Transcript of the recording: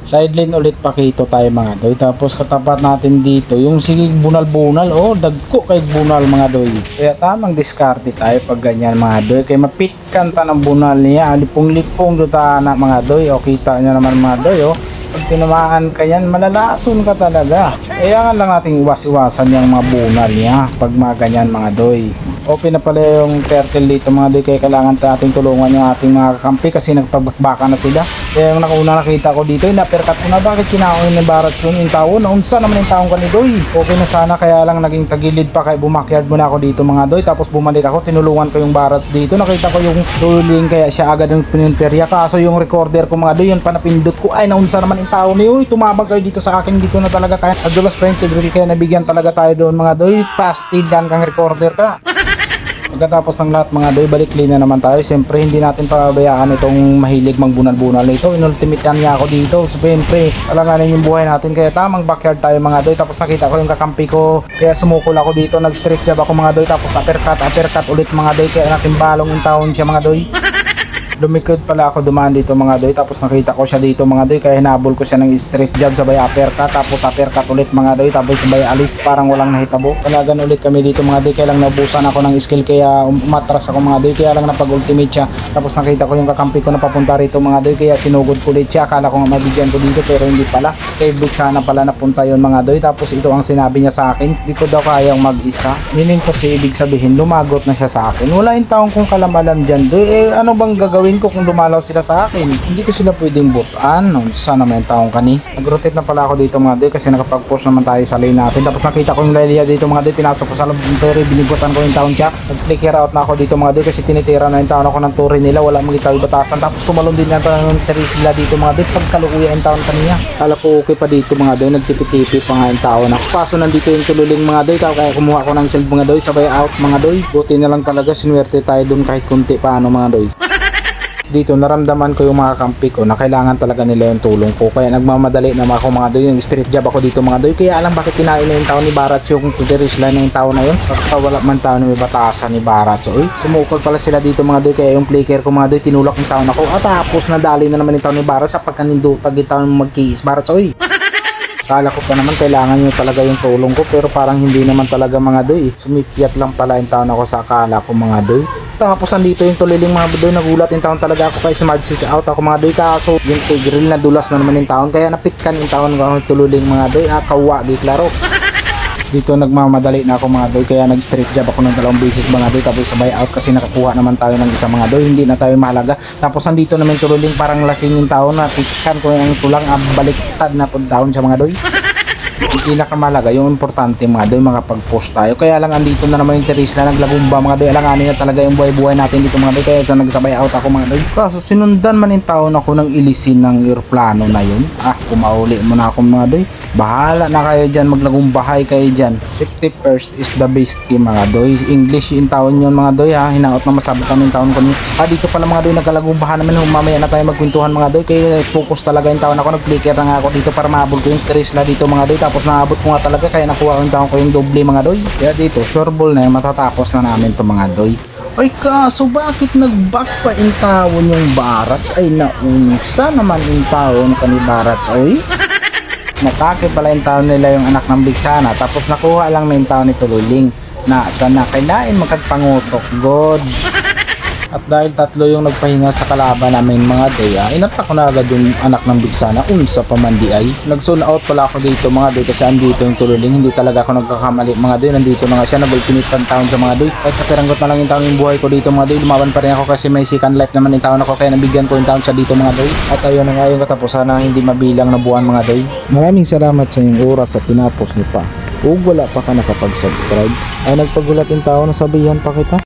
Sideline ulit pakito tayo mga doy. Tapos katapat natin dito, yung sigig bunal-bunal, oh, dagko kay bunal mga doy. Kaya tamang diskarte tayo pag ganyan mga doy. Kaya mapitkan ta ng bunal niya, lipong-lipong duta na mga doy. O kita nyo naman mga doy, oh. Pag tinamaan ka yan, malalason ka talaga. Kaya lang natin iwas-iwasan yung mga bunal niya pag mga ganyan mga doy. Open na pala yung turtle dito mga doy kaya kailangan natin tulungan yung ating mga kakampi kasi nagpagbaka na sila. Kaya yung nakauna nakita ko dito, inaperkat ko na bakit kinaon ni Barat yun yung tao. Naunsa naman yung taong kanidoy. Okay na sana kaya lang naging tagilid pa kaya bumakyard muna ako dito mga doy. Tapos bumalik ako, tinulungan ko yung Barats dito. Nakita ko yung tuling kaya siya agad yung pininterya. Kaso yung recorder ko mga doy, yun pa napindot ko. Ay naunsa naman yung tao ni Uy, tumabag kayo dito sa akin. Ko na talaga kaya. Adulas pa yung kaya nabigyan talaga tayo doon mga doy. Pastilan kang recorder ka. Pagkatapos ng lahat mga doy, balik na naman tayo. Siyempre, hindi natin pabayaan itong mahilig magbunal-bunal na ito. Inultimate yan niya ako dito. Siyempre, alanganin yung buhay natin. Kaya tamang backyard tayo mga doy. Tapos nakita ko yung kakampi ko. Kaya sumukol ako dito. Nag-street job ako mga doy. Tapos uppercut, uppercut ulit mga doy. Kaya natin balong yung taon siya mga doy. Lumikod pala ako dumaan dito mga doy. Tapos nakita ko siya dito mga doy kaya hinabol ko siya ng straight jab sabay uppercut tapos uppercut ulit mga doy tapos sabay alis parang walang nahitabo. Talagan ulit kami dito mga doy kaya lang nabusan ako ng skill kaya umatras ako mga doy kaya lang napag ultimate siya. Tapos nakita ko yung kakampi ko na papunta rito mga doy kaya sinugod ko ulit siya. Akala ko nga mabigyan ko dito pero hindi pala kay Vic sana pala napunta yon mga doy. Tapos ito ang sinabi niya sa akin di ko daw kayang mag-isa. Meaning ko si ibig sabihin lumagot na siya sa akin. Wala yung taong kung kalamalam dyan doy. Eh ano bang gagawin ko kung dumalaw sila sa akin? Hindi ko sila pwedeng butan no, sana yung taong kani. Nag-rotate na pala ako dito mga doy kasi nakapag-push naman tayo sa lane natin. Tapos nakita ko yung Lelia dito mga doy. Pinasok ko sa loob ng turi binigwasan ko yung taon siya nag-flicker out na ako dito mga doy kasi tinitira na yung taon ako ng turi nila. Wala magitaw batasan tapos tumalon din taon ng teri sila dito mga doy pagkalukuya yung taon kaniya kala ko okay pa dito mga doy. Nagtipi-tipi pa nga yung taon ako kaso nandito yung tululing mga doy. Kaya kumuha ko ng shield mga doy. Sabay out mga doy. Buti na lang talaga sinuwerte tayo dun kahit kunti paano mga doy dito naramdaman ko yung mga kampi ko na kailangan talaga nila yung tulong ko. Kaya nagmamadali naman ako mga doy yung street job ako dito mga doy. Kaya alam bakit kinain na yung tao ni Barat yung tuteris lang na yung tao na yun? Pagkawala man tao na may batasan ni Barat. So uy sumukol pala sila dito mga doy. Kaya yung player ko mga doy tinulak yung tao na ko. At tapos nadali na naman yung tao ni Barat sa pagkanindo pag yung tao magkiis. Barat so uy Kala ko pa naman kailangan nyo talaga yung tulong ko pero parang hindi naman talaga mga doy. Sumipyat lang pala yung taon ako sa akala ko mga doy. Tapos andito yung tuliling mga doy nagulat yung taon talaga ako kaya smart city out. Ako mga doy kaso yung tigrill na dulas na naman yung taon kaya napitkan yung taon ko ang tuliling mga doy. Ah kawa di klaro. Dito nagmamadali na ako mga doy. Kaya nag straight job ako ng dalawang beses mga doy. Tapos sabay out kasi nakakuha naman tayo ng isa mga doy. Hindi na tayo mahalaga. Tapos andito naman turuling parang lasing yung tao na pitkan ko yung sulang ah, baliktad na po taon sa mga doy yung pinakamalaga, yung importante mga doy, makapag-post tayo. Kaya lang andito na naman yung Teresla, naglagumba mga doy. Alanganin na talaga yung buhay-buhay natin dito mga doy. Kaya sa nagsabay out ako mga doy. Kaso sinundan man yung taon ako ng ilisin ng aeroplano na yun. Ah, kumauli mo na ako mga doy. Bahala na kayo dyan, maglagumbahay kayo dyan. Safety first is the best key mga doy. English yung taon yun mga doy ha. Hinaot na masabutan yung taon ko. Ah, dito pala mga doy, nagkalagumbahan naman. Mamaya na tayo magkwentuhan mga doy. Kaya focus talaga yung taon ako. Nag-flicker na nga ako dito para maabot ko yung Teresla dito mga doy. Tapos naabot ko nga talaga kaya nakuha ko yung taon ko yung doble mga doy. Kaya dito, sure ball na yun, matatapos na namin to mga doy. Ay kaso bakit nag-back pa yung taon yung Barats? Ay naunsa naman yung taon ka ni Barats oy? Natake pala yung taon nila yung anak ng Bigsana tapos nakuha lang na yung taon ni Tululing na sana kailain magkagpangutok God. At dahil tatlo yung nagpahinga sa kalaban namin mga daya, inatak ko na agad yung anak ng bigsana, unsa pa man di ay. Nag-zone out pala ako dito mga doy kasi andito yung tululing, hindi talaga ako nagkakamali mga doy, nandito na nga siya, nag-ultimate pan taon sa mga doy. Kahit napiranggot na lang yung taon yung buhay ko dito mga doy, lumaban pa rin ako kasi may second life naman yung taon ako kaya nabigyan ko yung taon siya dito mga doy. At ayun na nga yung katapusan na hindi mabilang na buwan mga doy. Maraming salamat sa inyong oras at tinapos niyo pa. Kung wala pa ka nakapag-subscribe, ay nagpagulat yung tao na sabihan pa kita.